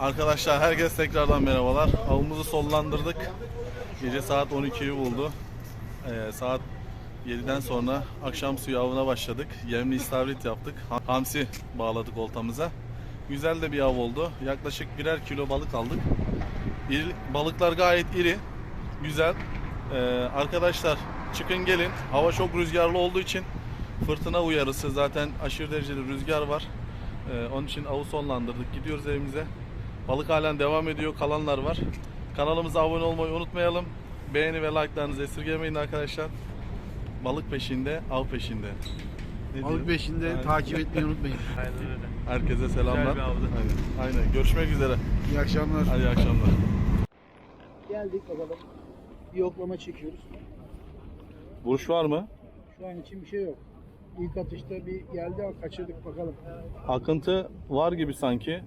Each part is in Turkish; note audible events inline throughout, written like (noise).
Arkadaşlar herkes tekrardan merhabalar. Avımızı sollandırdık. Gece saat 12'yi buldu. Ee, saat 7'den sonra akşam suyu avına başladık. Yemli istavrit yaptık. Ha- Hamsi bağladık oltamıza. Güzel de bir av oldu. Yaklaşık birer kilo balık aldık. İri- balıklar gayet iri. Güzel. Ee, arkadaşlar çıkın gelin. Hava çok rüzgarlı olduğu için fırtına uyarısı zaten aşırı derecede rüzgar var. Ee, onun için avı sonlandırdık. Gidiyoruz evimize. Balık halen devam ediyor. Kalanlar var. Kanalımıza abone olmayı unutmayalım. Beğeni ve like'larınızı esirgemeyin arkadaşlar. Balık peşinde, av peşinde. Ne Balık diyor? peşinde Aynen. takip etmeyi unutmayın. (laughs) Aynen öyle. Herkese selamlar. Aynen. Aynen. Görüşmek üzere. İyi akşamlar. Hadi iyi akşamlar. Geldik bakalım. Bir yoklama çekiyoruz. Vuruş var mı? Şu an için bir şey yok. İlk atışta bir geldi ama kaçırdık bakalım. Akıntı var gibi sanki.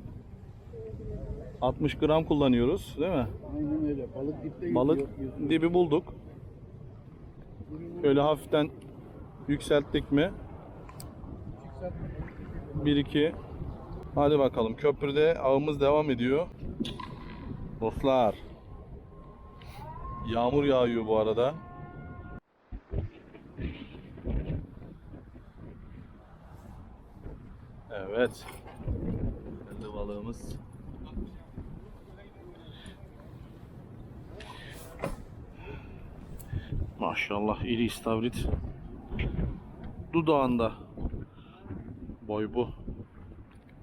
60 gram kullanıyoruz değil mi? Aynen öyle. Balık dipte Balık yüzüyor, dibi bulduk. Şöyle hafiften yükselttik mi? Yükseltme. 1 2 Hadi bakalım. Köprüde avımız devam ediyor. Dostlar. Yağmur yağıyor bu arada. Evet. Geldi balığımız. Maşallah iri istavrit. Dudağında. Boy bu.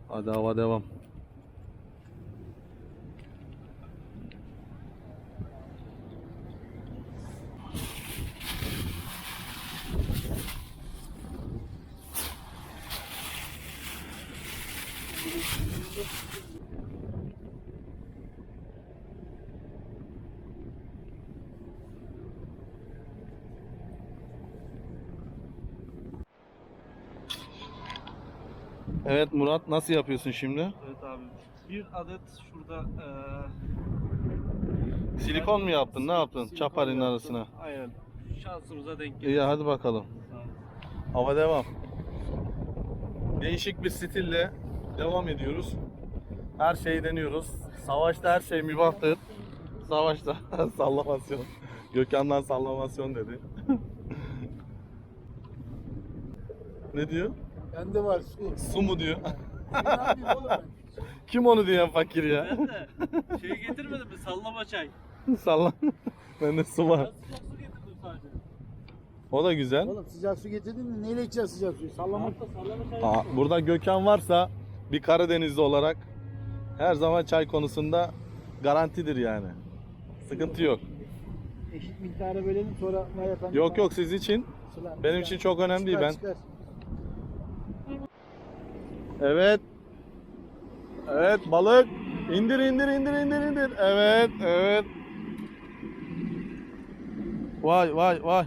Hadi hava devam. Evet Murat nasıl yapıyorsun şimdi? Evet abi. Bir adet şurada eee Silikon mu yaptın? Ne yaptın? Çaparın arasına. Aynen. Şansımıza denk geldi. İyi hadi bakalım. Hava devam. Değişik bir stille devam ediyoruz. Her şeyi deniyoruz. Savaşta her şey mübahtır. Savaşta (laughs) sallamasyon. Gökhan'dan sallamasyon dedi. (laughs) ne diyor? Bende var su. Su mu diyor? Ne yapayım oğlum ben? Kim onu diyen fakir ya? Ben de şey getirmedim mi? Sallama çay. (laughs) Salla. Bende su var. Ben sıcak su getirdim sadece. O da güzel. Oğlum sıcak su getirdin mi? Neyle içeceğiz sıcak suyu? Sallamak Hatta sallama çay. Aa, burada Gökhan varsa bir Karadenizli olarak her zaman çay konusunda garantidir yani. Sıkıntı yok. eşit miktara bölelim sonra ne yapalım? Yok yok siz için benim için çok önemli değil ben. çıkar. Evet. Evet balık. İndir indir indir indir indir. Evet evet. Vay vay vay.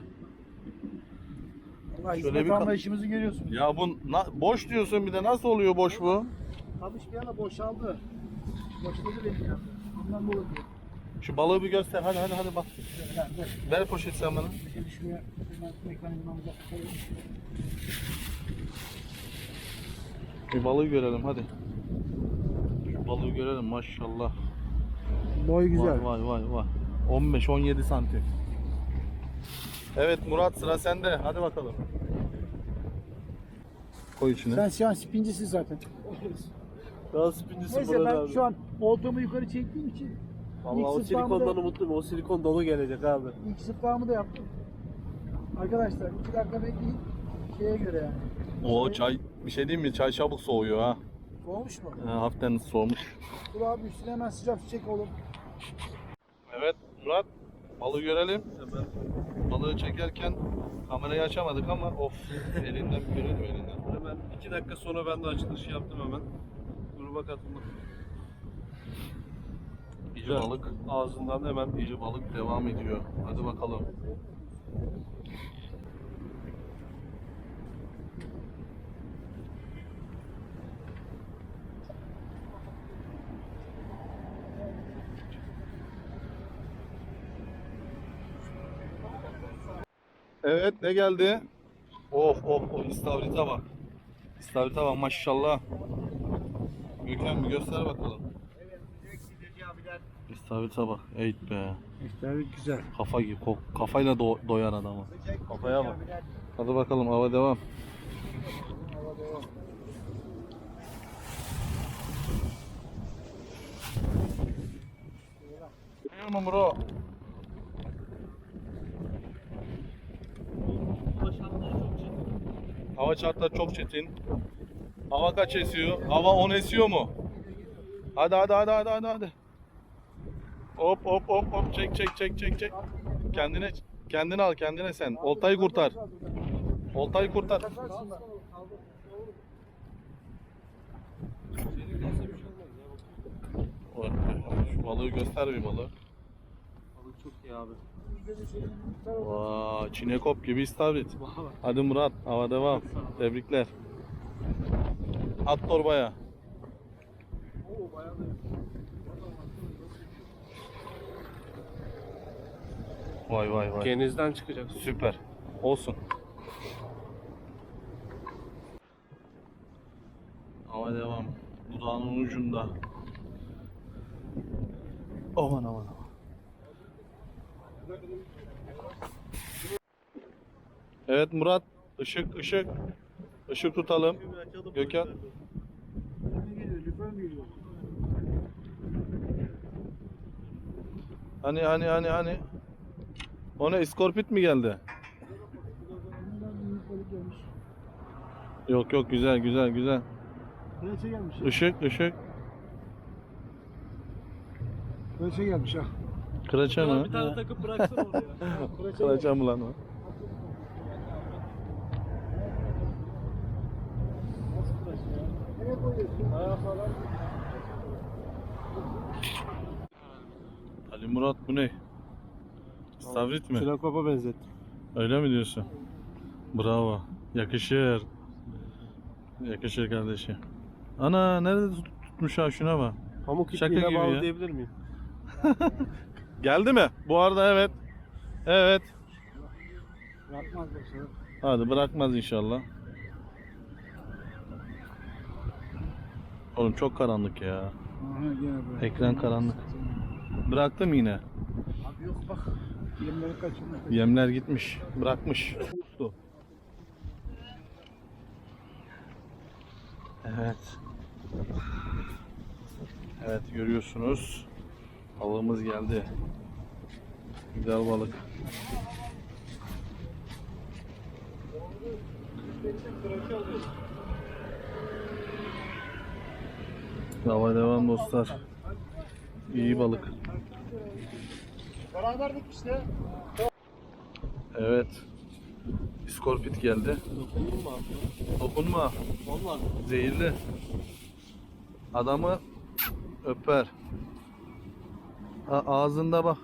Allah Şöyle bir işimizi görüyorsun. Ya bu na- boş diyorsun bir de nasıl oluyor boş bu? Kamış bir yana boşaldı. Boşladı beni ya. Ondan dolayı. Şu balığı bir göster hadi hadi hadi bak. Gel, gel. Ver poşet sen bana. Şimdi şuraya hemen koyalım. Bir balığı görelim hadi. Şu balığı görelim maşallah. Boy Vay vay vay vay. 15-17 santim. Evet Murat sıra sende. Hadi bakalım. Koy içine. Sen şu an spincisin zaten. Daha spincisi Neyse ben şu an oltamı yukarı çektiğim için Vallahi o ilk sıflamı silikondan da, umutluyum. O silikon dolu gelecek abi. ilk sıflamı da yaptım. Arkadaşlar iki dakika bekleyin. Şeye göre yani. O çay bir şey diyeyim mi? Çay çabuk soğuyor ha. Olmuş mu? ha hafiften soğumuş. Dur abi üstüne hemen sıcak su çek oğlum. Evet Murat balığı görelim. Balığı çekerken kamerayı açamadık ama of elinden görünüyor elinden. Hemen iki dakika sonra ben de açılışı yaptım hemen. Gruba katıldım. Güzel. balık. Ağzından hemen İyice balık devam ediyor. Hadi bakalım. Evet ne geldi? Of of of istavrite bak. İstavrite bak maşallah. Gökhan bir göster bakalım. İstavrit'e bak. Eğit be. İstavrit güzel. Kafa gibi. ko- Kafayla do- doyar adamı. Kafaya bak. Hadi bakalım hava devam. Değil mi bro? Hava şartları çok çetin. Hava kaç esiyor? Hava 10 esiyor mu? Hadi hadi hadi hadi hadi hadi. Hop hop hop hop çek çek çek çek çek. Kendine kendini al kendine sen. Oltayı kurtar. Oltayı kurtar. Şu balığı göster bir balığı. Balık çok iyi abi. Vay, çinekop gibi istavrit. Hadi Murat, hava devam. Tebrikler. At torbaya. Vay vay vay. Genizden çıkacak. Süper. Olsun. Hava devam. Dudağının ucunda. Aman aman aman. Evet Murat. Işık ışık. Işık tutalım. Gökhan. Hani hani hani hani. Ona iskorpit mi geldi? Yok yok güzel güzel güzel. Kreçe gelmiş. Işık ışık. Kreçe gelmiş ha. Kıraça mı? Bir tane takıp bıraksın oraya. (laughs) Kıraça mı lan o? Ali Murat bu ne? İstavrit mi? Sinakop'a benzettim. Öyle mi diyorsun? Bravo. Yakışır. Yakışır kardeşim. Ana nerede tut- tutmuş ha şuna bak. Pamuk Şaka ipliğine gibi bağlı ya. diyebilir miyim? (laughs) Geldi mi? Bu arada evet. Evet. Bırakmaz başarı. Hadi bırakmaz inşallah. Oğlum çok karanlık ya. Aha gene. Ekran karanlık. Bıraktım yine. Abi yok bak. Filmleri kaçırma. Yemler gitmiş. Bırakmış. Evet. Evet görüyorsunuz. Balığımız geldi. Güzel balık. Hava devam dostlar. İyi balık. Beraberdik işte. Evet. İskorpit geldi. Abi? Dokunma. Vallahi. Zehirli. Adamı öper. A- ağzında bak.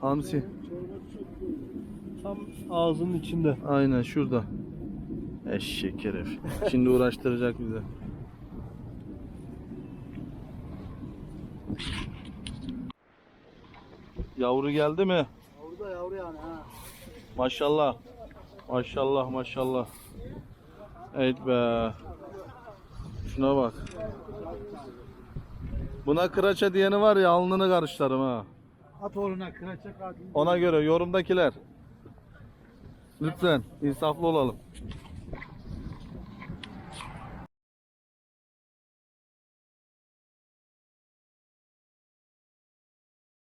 Hamsi. Tam ağzının içinde. Aynen şurada. Eşek herif. Şimdi uğraştıracak bize. Yavru geldi mi? Orada yavru yani ha. Maşallah. Maşallah maşallah. Evet be. Şuna bak. Buna kıraça diyeni var ya alnını karışlarım ha. At oğluna kıraçak atın. Ona göre yorumdakiler. Lütfen insaflı olalım.